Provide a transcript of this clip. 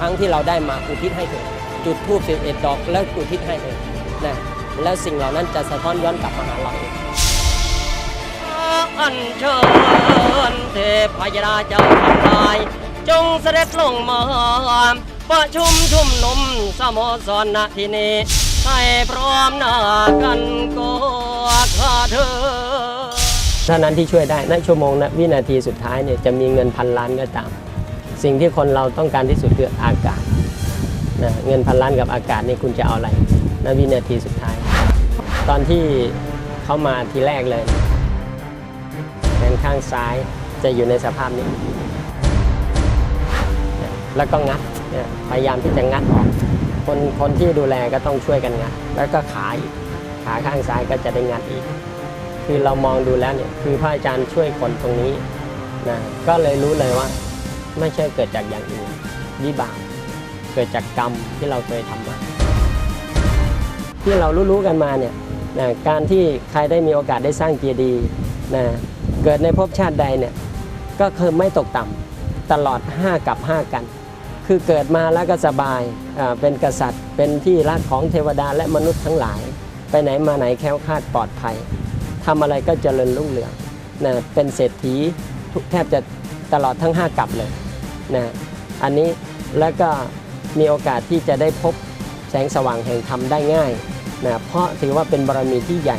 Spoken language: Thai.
ครั้งที่เราได้มาอุทิศให้เถิดจุดธูป11 ดอกแล้วอุทิศให้เลยนะแล้วสิ่งเหล่านั้นจะสะท้อนย้อนกลับมาหาเราเองอันเชิญเทพยราเจ้าทั้งหลาย จงเสด็จลงมาประชุมชุมนุมสโมสรณที่นี้ให้พร้อมหน้ากันก็ข้าเธอเท่านั้นที่ช่วยได้ในชั่วโมงนะวินาทีสุดท้ายเนี่ยจะมีเงินพันล้านก็ตาม สิ่งที่คนเราต้องการที่สุดคืออากาศนะเงินพันล้านกับอากาศนี่คุณจะเอาอะไรณวินาทีสุดท้าย ตอนที่เขามาทีแรกเลยแขนข้างซ้ายจะอยู่ในสภาพนี้ แล้วก็งัดพยายามที่จะงัดออกคนคนที่ดูแลก็ต้องช่วยกันงัด แล้วก็ขาอีกขาข้างซ้ายก็จะได้งัดอีก คือเรามองดูแล้วเนี่ยคือพระอาจารย์ช่วยคนตรงนี้นะก็เลยรู้เลยว่า ไม่ใช่เกิดจากอย่างอื่นวิบากเกิดจากกรรมที่เราเคยทำมา ที่เรารู้ๆกันมาเนี่ยนะการที่ใครได้มีโอกาสได้สร้างเจดีย์นะเกิดในภพชาติใดเนี่ยก็คือไม่ตกต่ำตลอด 5 กับ 5 กัน คือเกิดมาแล้วก็สบายเป็นกษัตริย์ เป็นที่รักของเทวดาและมนุษย์ทั้งหลาย ไปไหนมาไหนแค้วคาดปลอดภัยทำอะไรก็เจริญรุ่งเรืองนะเป็นเศรษฐีทุกแทบจะตลอดทั้ง 5 กับเลย นะอันนี้แล้วก็มีโอกาสที่จะได้พบแสงสว่างแห่งธรรมได้ง่ายนะเพราะถือว่าเป็นบารมีที่ใหญ่